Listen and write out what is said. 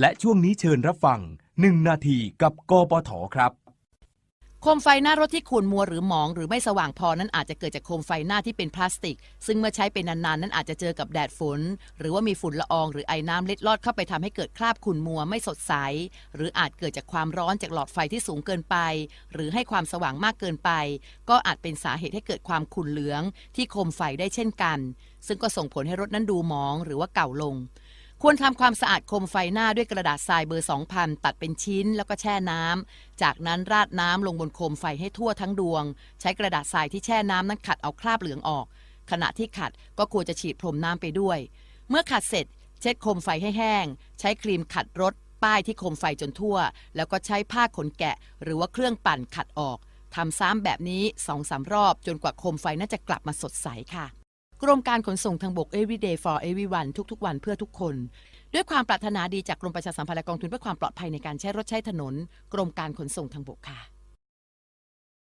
และช่วงนี้เชิญรับฟัง 1 นาทีกับกปทครับโคมไฟหน้ารถที่ขุ่นมัวหรือหมองหรือไม่สว่างพอนั้นอาจจะเกิดจากโคมไฟหน้าที่เป็นพลาสติก ซึ่งเมื่อใช้เป็นนานๆนั้นอาจจะเจอกับแดดฝน หรือว่ามีฝุ่นละอองหรือไอ้น้ำเล็ดลอดเข้าไปทำให้เกิดคราบขุ่นมัวไม่สดใส หรืออาจเกิดจากความร้อนจากหลอดไฟที่สูงเกินไป หรือให้ความสว่างมากเกินไป ก็อาจเป็นสาเหตุให้เกิดความขุ่นเหลือง ที่โคมไฟได้เช่นกัน ซึ่งก็ส่งผลให้รถนั้นดูหมองหรือว่าเก่าลง ควรทำความสะอาดโคมไฟหน้าด้วยกระดาษทรายเบอร์ 2000 ตัดเป็นชิ้นแล้วก็แช่น้ำ จากนั้นราดน้ำลงบนโคมไฟให้ทั่วทั้งดวง ใช้กระดาษทรายที่แช่น้ำนั้นขัดเอาคราบเหลืองออก ขณะที่ขัดก็ควรจะฉีดพรมน้ำไปด้วย เมื่อขัดเสร็จ เช็ดโคมไฟให้แห้ง ใช้ครีมขัดรถป้ายที่โคมไฟจนทั่ว แล้วก็ใช้ผ้าขนแกะ หรือว่าเครื่องปั่นขัดออกทำซ้ำแบบนี้2องสารอบจนกว่าโคมไฟน่าจะกลับมาสดใสค่ะ กรมการขนส่งทางบก everyday for everyone ทุกๆ วันเพื่อทุกคน ด้วยความปรารถนาดีจากกรมประชาสัมพันธ์และกองทุนเพื่อความปลอดภัยในการใช้รถใช้ถนน กรมการขนส่งทางบกค่ะ